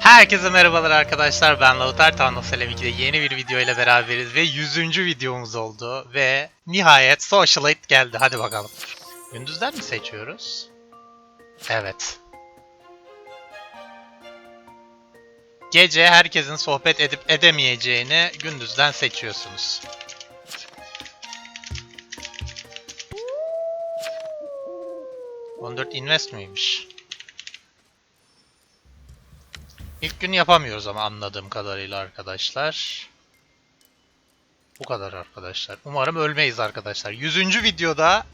Herkese merhabalar arkadaşlar ben Lautar Thanos Selam 2'de yeni bir video ile beraberiz ve 100. videomuz oldu ve nihayet Socialite geldi hadi bakalım. Gündüzden mi seçiyoruz? Evet. Gece herkesin sohbet edip edemeyeceğini gündüzden seçiyorsunuz. ...14 invest miymiş? İlk gün yapamıyoruz ama anladığım kadarıyla arkadaşlar. Bu kadar arkadaşlar. Umarım ölmeyiz arkadaşlar. 100. videoda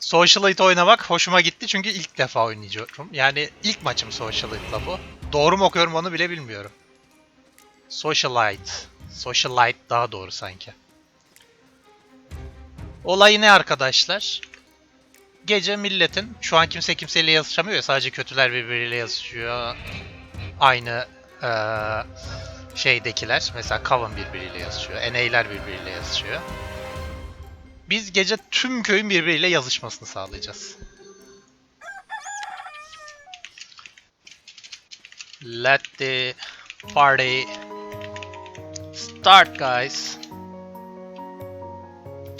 Socialite oynamak hoşuma gitti çünkü ilk defa oynayacağım. Yani ilk maçım Socialite'la bu. Doğru mu okuyorum onu bile bilmiyorum. Socialite. Socialite daha doğru sanki. Olay ne arkadaşlar? Gece milletin şu an kimse kimseyle yazışamıyor ya sadece kötüler birbiriyle yazışıyor. Aynı eee, şeydekiler mesela Coven birbiriyle yazışıyor. NA'ler birbiriyle yazışıyor. Biz gece tüm köyün birbiriyle yazışmasını sağlayacağız. Let the party start guys.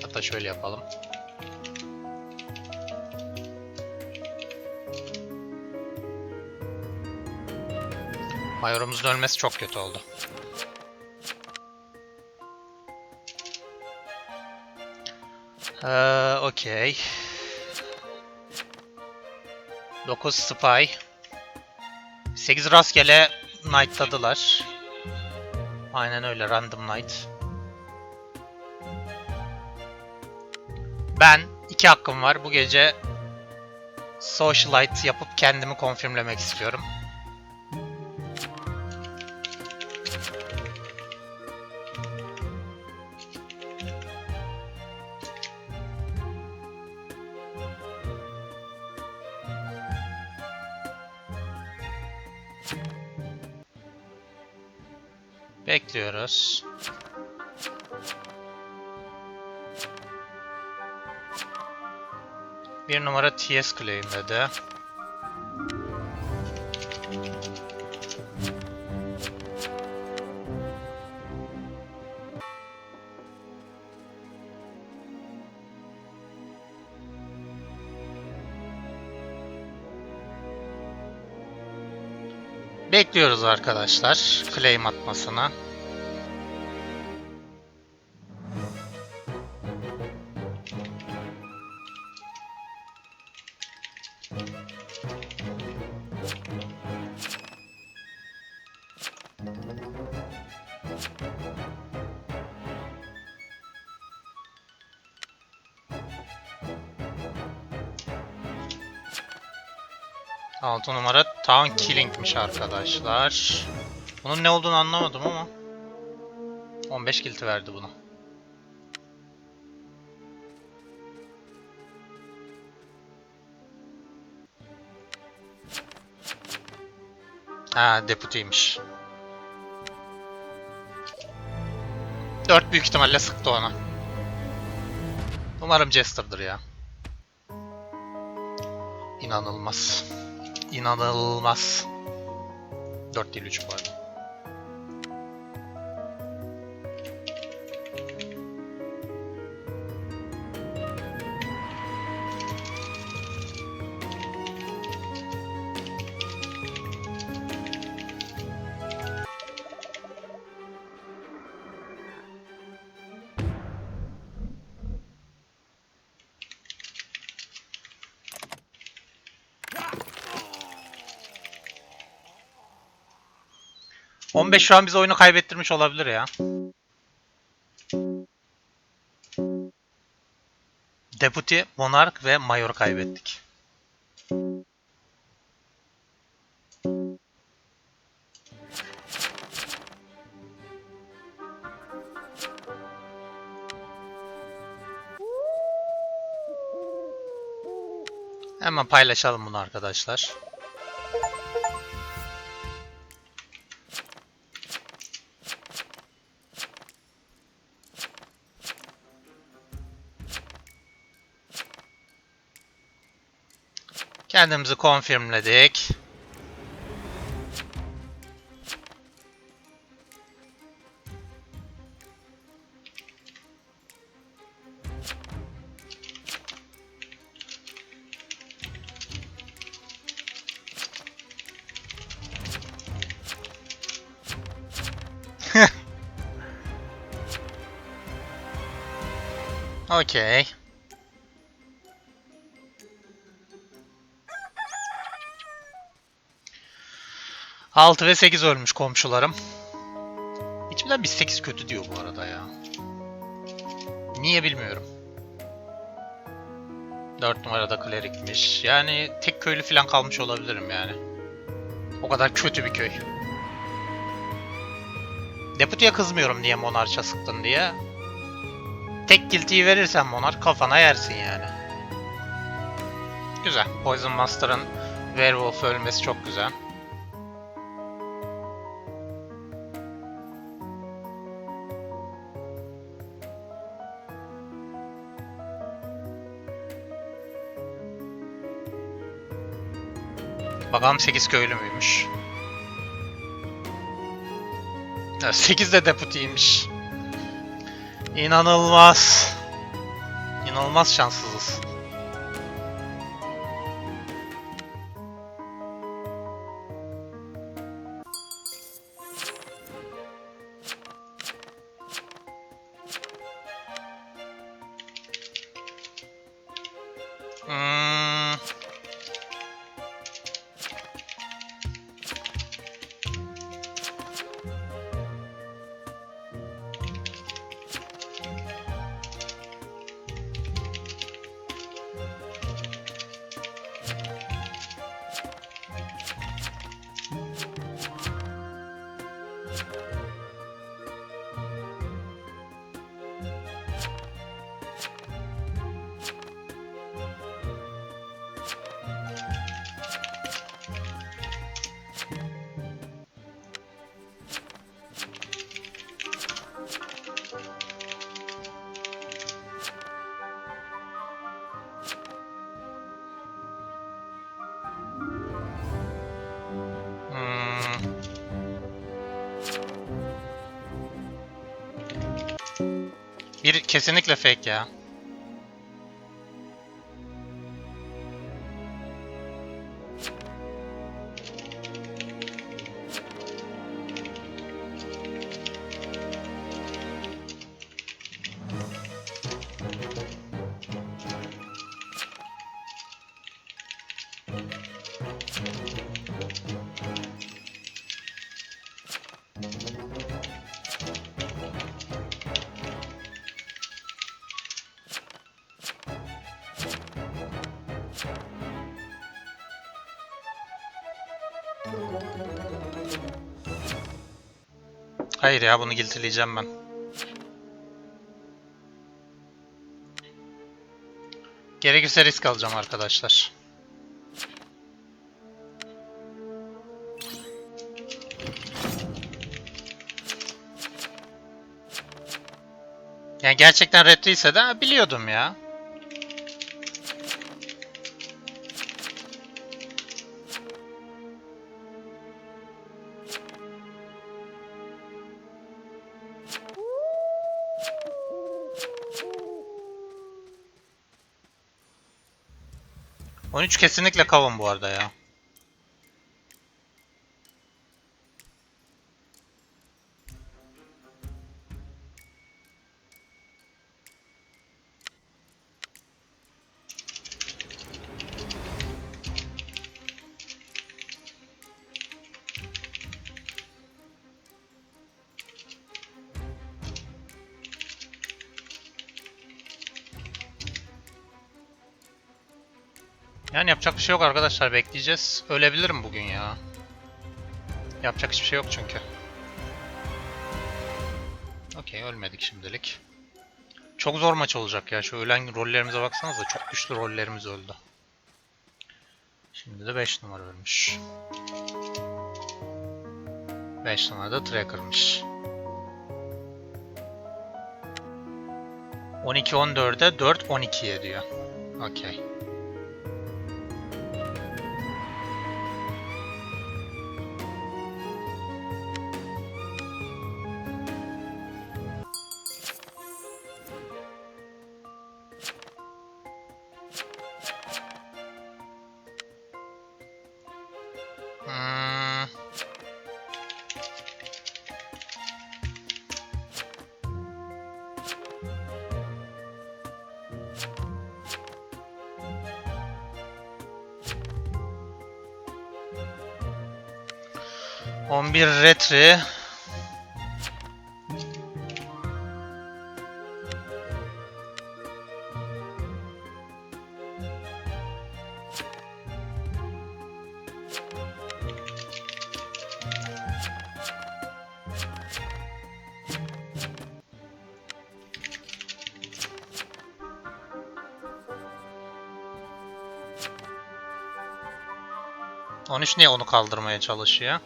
Hatta şöyle yapalım. Mayorumuzun ölmesi çok kötü oldu. Ee, okey. 9 spy. 8 rastgele knight'ladılar. Aynen öyle random knight. Ben iki hakkım var. Bu gece socialite yapıp kendimi konfirmlemek istiyorum. Bekliyoruz. Bir numara TS claimledi. Bekliyoruz arkadaşlar claim atmasına. Altı numara Town Killing'miş arkadaşlar. Bunun ne olduğunu anlamadım ama. 15 kilti verdi buna. Ha deputiymiş. 4 büyük ihtimalle sıktı ona. Umarım Jester'dır ya. İnanılmaz. İnanılmaz. 4 değil 3 bu arada. ...15 şu an bize oyunu kaybettirmiş olabilir ya. Deputy, Monarch ve Mayor kaybettik. Hemen paylaşalım bunu arkadaşlar. Kendimizi confirmledik. Okay. 6 ve 8 ölmüş komşularım. İçimden bir 8 kötü diyor bu arada ya. Niye bilmiyorum. 4 numarada klerikmiş. Yani tek köylü falan kalmış olabilirim yani. O kadar kötü bir köy. Deputy'ye kızmıyorum niye monarşa sıktın diye. Tek kiltiyi verirsen monar kafana yersin yani. Güzel. Poison Master'ın Werewolf ölmesi çok güzel. Bakalım 8 köylü müymüş? 8 de deputiymiş. İnanılmaz. İnanılmaz şanssızız. Bir kesinlikle fake ya. Hayır ya bunu giltileyeceğim ben. Gerekirse risk alacağım arkadaşlar. Yani gerçekten red değilse de biliyordum ya. On üç kesinlikle kavun bu arada ya. Yani yapacak bir şey yok arkadaşlar bekleyeceğiz. Ölebilirim bugün ya. Yapacak hiçbir şey yok çünkü. Okey ölmedik şimdilik. Çok zor maç olacak ya. Şu ölen rollerimize baksanıza çok güçlü rollerimiz öldü. Şimdi de 5 numara ölmüş. 5 numara da Tracker'mış. 12 14'e 4 12'ye diyor. Okey. 11 retri. On üç niye onu kaldırmaya çalışıyor?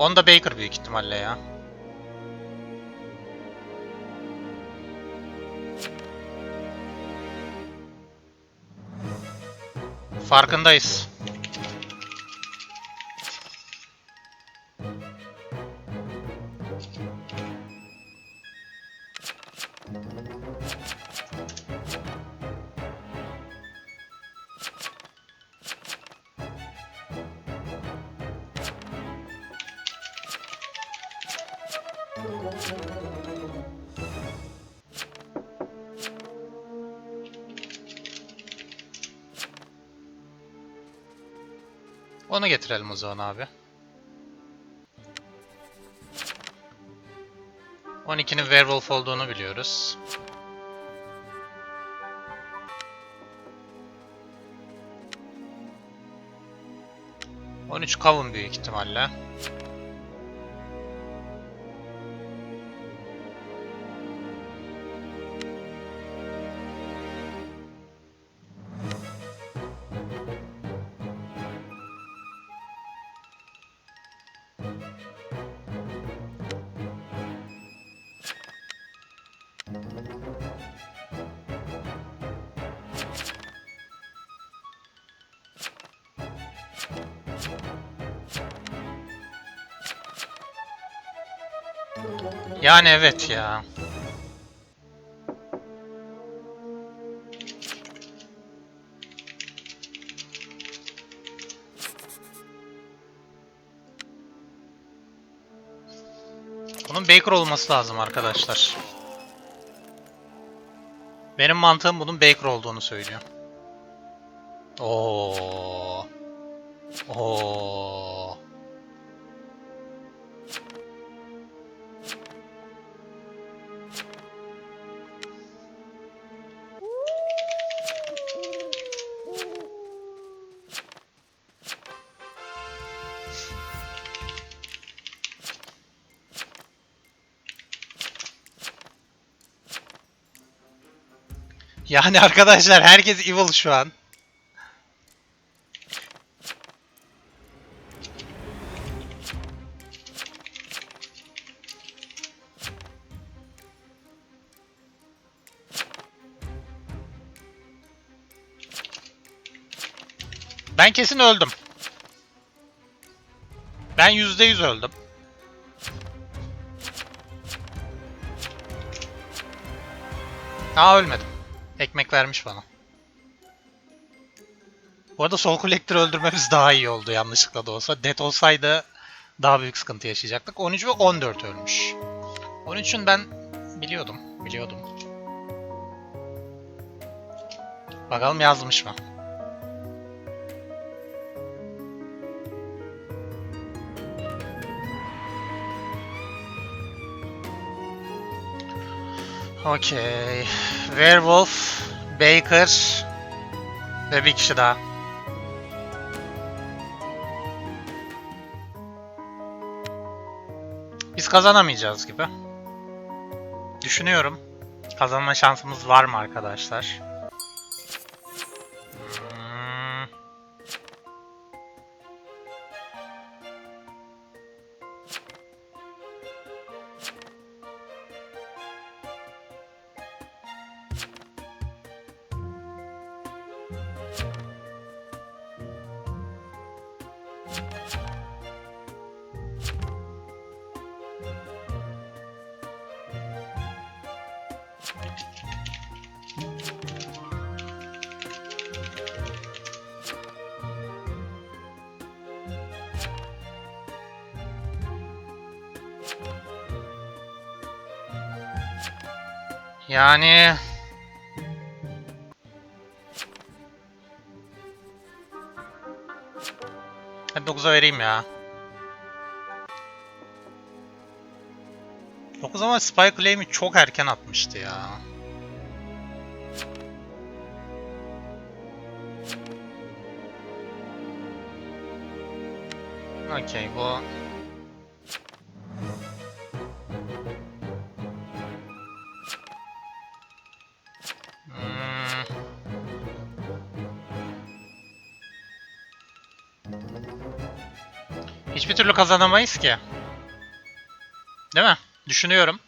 Onda Baker büyük ihtimalle ya. Farkındayız. Onu getirelim o zaman abi. 12'nin werewolf olduğunu biliyoruz. On üç kavun büyük ihtimalle. Yani evet ya. Bunun Baker olması lazım arkadaşlar. Benim mantığım bunun Baker olduğunu söylüyor. Oo. Oo. Yani arkadaşlar herkes evil şu an. Ben kesin öldüm. Ben yüzde yüz öldüm. Aa ölmedim. Ekmek vermiş bana. Bu arada Soul Collector'ı öldürmemiz daha iyi oldu yanlışlıkla da olsa. Dead olsaydı daha büyük sıkıntı yaşayacaktık. 13 ve 14 ölmüş. 13'ün ben biliyordum. Biliyordum. Bakalım yazmış mı? Okey. Werewolf, Baker ve bir kişi daha. Biz kazanamayacağız gibi. Düşünüyorum. Kazanma şansımız var mı arkadaşlar? Yani... Hadi 9'a vereyim ya. 9 ama Spike Lane'i çok erken atmıştı ya. Okey bu Hiçbir türlü kazanamayız ki. Değil mi? Düşünüyorum.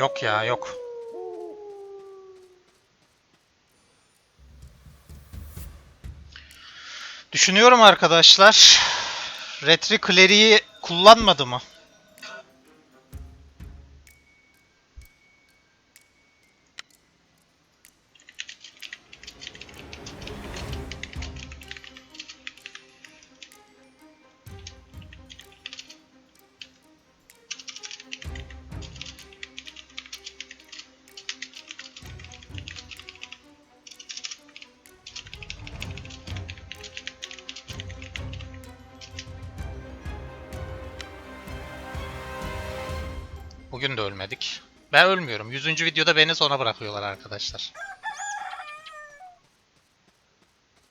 Yok ya yok. Düşünüyorum arkadaşlar. Retri Cleri'yi kullanmadı mı? Bugün de ölmedik. Ben ölmüyorum. 100. videoda beni sona bırakıyorlar arkadaşlar.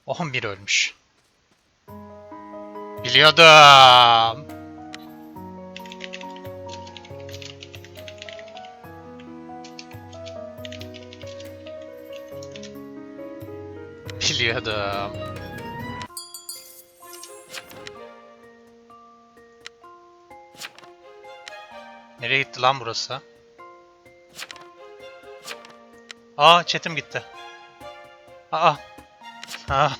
11 ölmüş. Biliyordum. Biliyordum. Nereye gitti lan burası? Aa chatim gitti. Aa. Ha.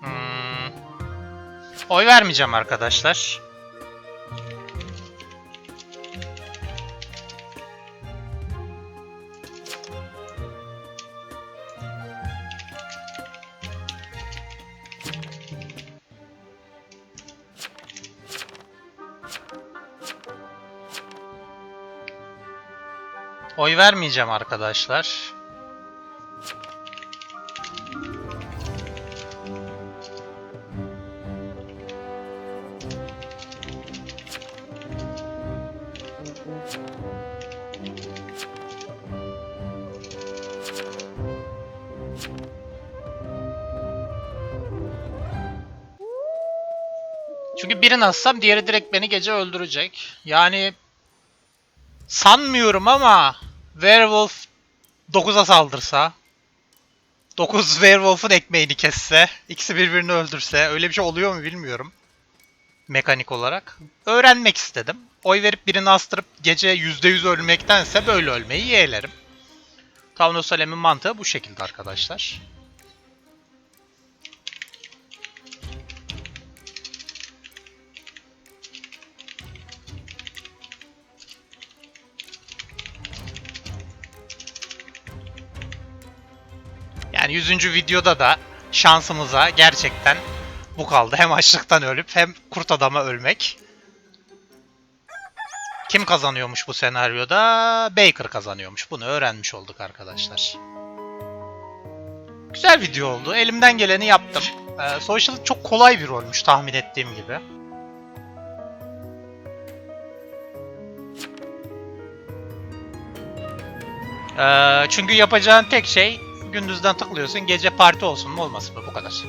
Hmm. Oy vermeyeceğim arkadaşlar. Oy vermeyeceğim arkadaşlar. Çünkü birini assam diğeri direkt beni gece öldürecek. Yani sanmıyorum ama Werewolf 9'a saldırsa 9 Werewolf'un ekmeğini kesse, ikisi birbirini öldürse öyle bir şey oluyor mu bilmiyorum. Mekanik olarak. Öğrenmek istedim. Oy verip birini astırıp gece %100 ölmektense böyle ölmeyi yeğlerim. Town of Salem'in mantığı bu şekilde arkadaşlar. Yani 100. videoda da şansımıza gerçekten bu kaldı. Hem açlıktan ölüp hem kurt adama ölmek. Kim kazanıyormuş bu senaryoda? Baker kazanıyormuş. Bunu öğrenmiş olduk arkadaşlar. Güzel video oldu. Elimden geleni yaptım. Ee, Social çok kolay bir rolmüş tahmin ettiğim gibi. Ee, çünkü yapacağın tek şey Gündüzden tıklıyorsun, gece parti olsun mu olmasın mı bu kadar.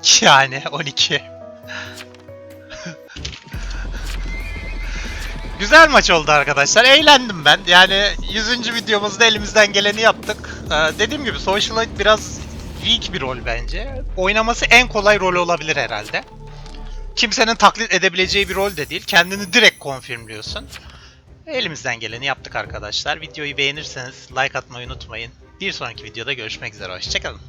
yani 12. Güzel maç oldu arkadaşlar. Eğlendim ben. Yani 100. videomuzda elimizden geleni yaptık. Ee, dediğim gibi Socialite biraz weak bir rol bence. Oynaması en kolay rol olabilir herhalde. Kimsenin taklit edebileceği bir rol de değil. Kendini direkt konfirmliyorsun. Elimizden geleni yaptık arkadaşlar. Videoyu beğenirseniz like atmayı unutmayın. Bir sonraki videoda görüşmek üzere. Hoşçakalın.